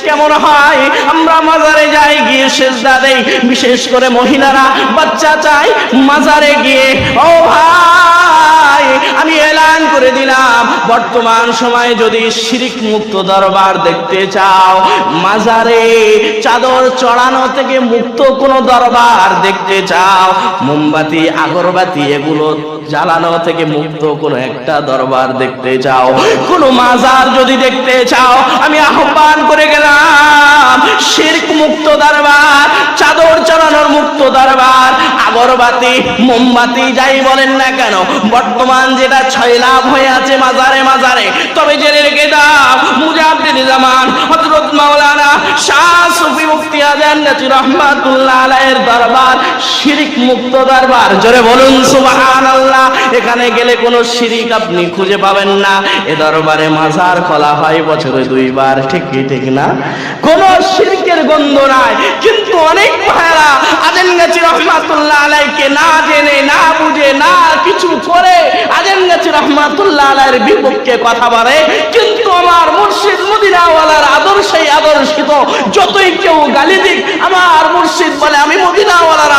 কেমন হয়? আমরা যাই গিয়ে বিশেষ করে মহিলারা বাচ্চা চাই মাজারে গিয়ে। ও ভাই! করে দিলাম। বর্তমান সময়ে যদি শিরিক মুক্ত দরবার দেখতে চাও, মাজারে চাদর চড়ানো থেকে মুক্ত কোনো দরবার দেখতে চাও, মোমবাতি, আগরবাতি এগুলো জ্বালানো থেকে মুক্ত কোনো একটা দরবার দেখতে চাও, কোনো মাজার যদি দেখতে চাও, আমি আহ্বান করে গেলাম শিরক মুক্ত দরবার, চাদর চড়ানোর মুক্ত দরবার আগরবাতি মোমবাতি যাই বলেন না কেন, বর্তমান যেটা ছয় লাভ হয়ে আছে মাজারে মাজারে, তবে জেনে রেখে দাও মুজাহিদ জামান, হযরত মাওলানা শাহ সুফি মুফতি আজান নজি রহমাতুল্লাহ আলাইহির দরবার, শিরিক মুক্ত দরবার। জোরে বলুন, সুবহানাল্লাহ, এখানে গেলে কোনো শিরিক আপনি খুঁজে পাবেন না। এ দরবারে মাজার খোলা হয় বছরে দুইবার, ঠিক কি, ঠিক না? কোন শিরকের গন্ধ নাই, কিন্তু অনেক ভাইরা রহমাতুল্লাহ আলাইকে না জেনে, না বুঝে, না কিছু করে রহমাতুল্লাহ বিপক্ষে কথা বলে। কিন্তু আমার মুর্শিদ মদিনাওয়ালার আদর্শিত, যতই কেউ গালি দিক, আমার মুর্শিদ বলে, আমি মদিনাওয়ালার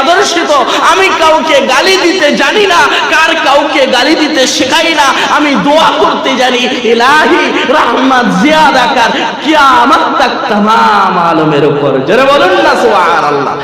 আদর্শিত, আমি কাউকে গালি দিতে জানি না, কার কাউকে গালি দিতে শেখাই না, আমি দোয়া করতে জানি। ইলাহি রহমত জিয়াদা কার কিয়ামত তাক তমাম আলমের উপর। জোরে বলুন না সুবহানাল্লাহ।